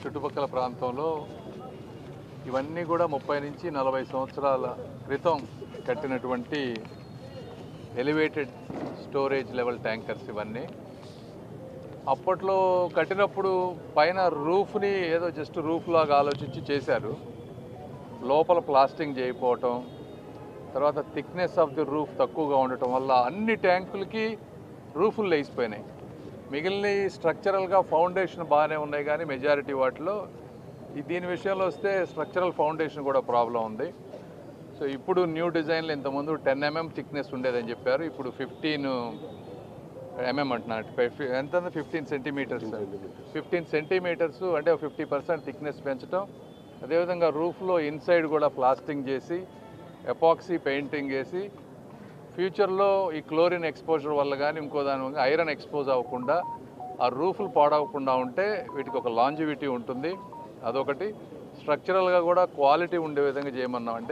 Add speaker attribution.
Speaker 1: చుట్టుపక్కల ప్రాంతంలో ఇవన్నీ కూడా ముప్పై నుంచి నలభై సంవత్సరాల క్రితం కట్టినటువంటి ఎలివేటెడ్ స్టోరేజ్ లెవెల్ ట్యాంకర్స్ ఇవన్నీ. అప్పట్లో కట్టినప్పుడు పైన రూఫ్ని ఏదో జస్ట్ రూఫ్ లాగా ఆలోచించి చేశారు. లోపల ప్లాస్టింగ్ చేయకపోవటం తర్వాత థిక్నెస్ ఆఫ్ ది రూఫ్ తక్కువగా ఉండటం వల్ల అన్ని ట్యాంకులకి రూఫులు లేచిపోయినాయి మిగిలిన స్ట్రక్చరల్గా ఫౌండేషన్ బాగానే ఉన్నాయి కానీ మెజారిటీ వాటిలో దీని విషయంలో వస్తే స్ట్రక్చరల్ ఫౌండేషన్ కూడా ప్రాబ్లం ఉంది. సో ఇప్పుడు న్యూ డిజైన్లు ఇంతకుముందు టెన్ ఎంఎం థిక్నెస్ ఉండేదని చెప్పారు. ఇప్పుడు ఫిఫ్టీన్ ఎంఎం అంటున్నారు. ఫి- ఎంత ఫిఫ్టీన్ సెంటీమీటర్స్ ఫిఫ్టీన్ సెంటీమీటర్స్ అంటే ఫిఫ్టీ పర్సెంట్ థిక్నెస్ పెంచడం అదేవిధంగా రూఫ్లో ఇన్సైడ్ కూడా ప్లాస్టింగ్ చేసి ఎపాక్సీ పెయింటింగ్ వేసి ఫ్యూచర్లో ఈ క్లోరిన్ ఎక్స్పోజర్ వల్ల కానీ ఇంకో దాని వల్ల ఐరన్ ఎక్స్పోజ్ అవ్వకుండా ఆ రూఫ్లు పాడవకుండా ఉంటే వీటికి ఒక లాంజివిటీ ఉంటుంది. అదొకటి. స్ట్రక్చరల్గా కూడా క్వాలిటీ ఉండే విధంగా చేయమన్నాం అంటే